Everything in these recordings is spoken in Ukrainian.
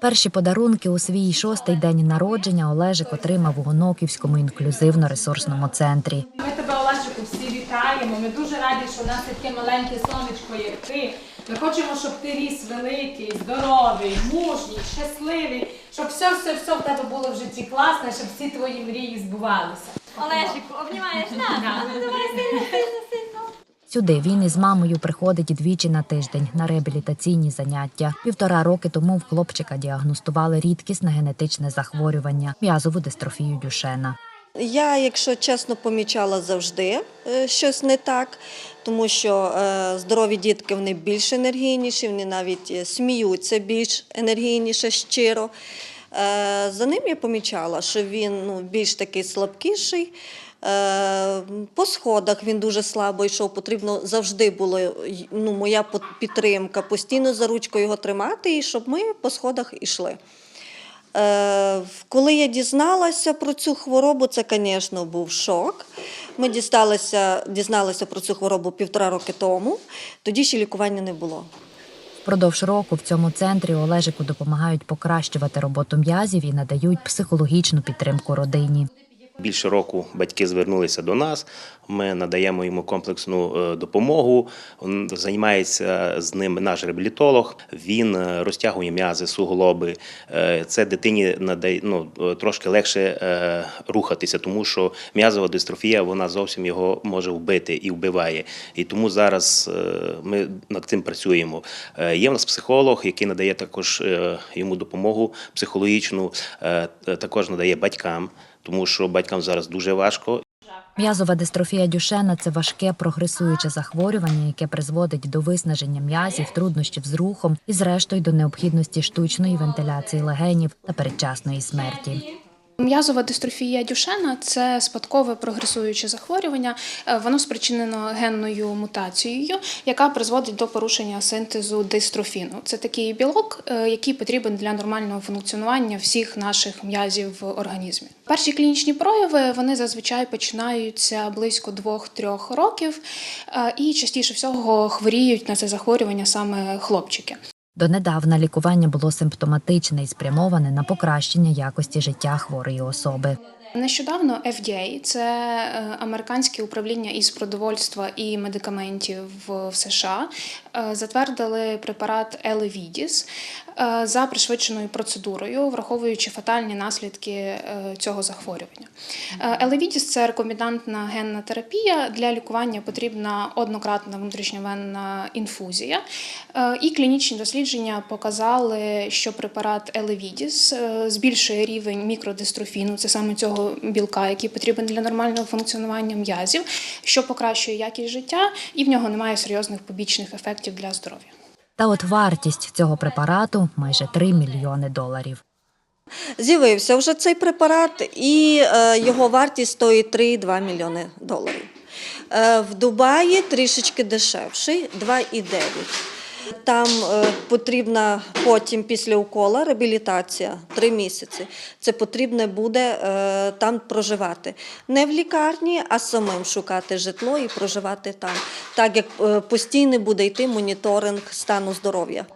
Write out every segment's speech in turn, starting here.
Перші подарунки у свій шостий день народження Олежик отримав у Гоноківському інклюзивно-ресурсному центрі. Ми тебе, Олежику, всі вітаємо. Ми дуже раді, що в нас таке маленьке сонечко, як ти. Ми хочемо, щоб ти ріс великий, здоровий, мужній, щасливий, щоб все, все, все в тебе було в житті класне, щоб всі твої мрії збувалися. Олежику, обнімаєш нас? Давай сильно. Сюди він із мамою приходить двічі на тиждень на реабілітаційні заняття. Півтора роки тому в хлопчика діагностували рідкісне генетичне захворювання м'язову дистрофію Дюшена. Я, якщо чесно, помічала завжди е, щось не так, тому що е, здорові дітки вони більш енергійніші, вони навіть е, сміються більш енергійніше, щиро. За ним я помічала, що він ну, більш такий слабкіший. Е, По сходах він дуже слабо йшов. Потрібно завжди було ну, моя підтримка, постійно за ручку його тримати, і щоб ми по сходах йшли. Е, Коли я дізналася про цю хворобу, це, звісно, був шок. Ми дісталися, дізналися про цю хворобу півтора роки тому, тоді ще лікування не було. Впродовж року в цьому центрі Олежику допомагають покращувати роботу м'язів і надають психологічну підтримку родині. Більше року батьки звернулися до нас. Ми надаємо йому комплексну е, допомогу. Займається з ним наш реабілітолог. Він е, розтягує м'язи, суглоби. Е, Це дитині надає ну, трошки легше рухатися, тому що м'язова дистрофія вона зовсім його може вбити і вбиває. І тому зараз ми над цим працюємо. Є в нас психолог, який надає також йому допомогу психологічну, також надає батькам тому що батькам зараз дуже важко. М'язова дистрофія Дюшена це важке прогресуюче захворювання, яке призводить до виснаження м'язів, труднощів з рухом і, зрештою, до необхідності штучної вентиляції легенів та передчасної смерті. М'язова дистрофія Дюшена це спадкове прогресуюче захворювання. Е, Воно спричинено генною мутацією, яка призводить до порушення синтезу дистрофіну. Це такий білок, е, який потрібен для нормального функціонування всіх наших м'язів в організмі. Перші клінічні прояви вони зазвичай починаються близько 2-3 років, е, і частіше всього хворіють на це захворювання саме хлопчики. Донедавна лікування було симптоматичне і спрямоване на покращення якості життя хворої особи. Нещодавно FDA, це е, американське управління із продовольства і медикаментів в США, е, затвердили препарат Elevidis е, за пришвидшеною процедурою, враховуючи фатальні наслідки е, цього захворювання. Е, Elevidis – це рекомендантна генна терапія. Для лікування потрібна однократна внутрішньовенна інфузія. І клінічні дослідження показали, що препарат Elevidis е, збільшує рівень мікродистрофіну, це саме цього білка, який потрібен для нормального функціонування м'язів, що покращує якість життя, і в нього немає серйозних побічних ефектів для здоров'я. Та от вартість цього препарату майже 3 мільйони доларів. З'явився вже цей препарат, і е, його вартість стоїть 3,2 мільйони доларів. Е, в Дубаї трішечки дешевший 2,9. Там е, потрібна потім після укола реабілітація три місяці. Це потрібно буде е, там проживати. Не в лікарні, а самим шукати житло і проживати там. Так як е, постійно буде йти моніторинг стану здоров'я.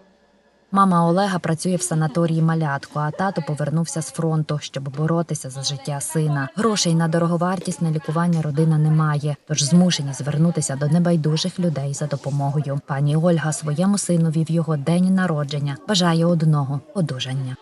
Мама Олега працює в санаторії малятку, а тато повернувся з фронту, щоб боротися за життя сина. Грошей на дороговартісне лікування родина не має, тож змушені звернутися до небайдужих людей за допомогою. Пані Ольга своєму синові в його день народження бажає одного одужання.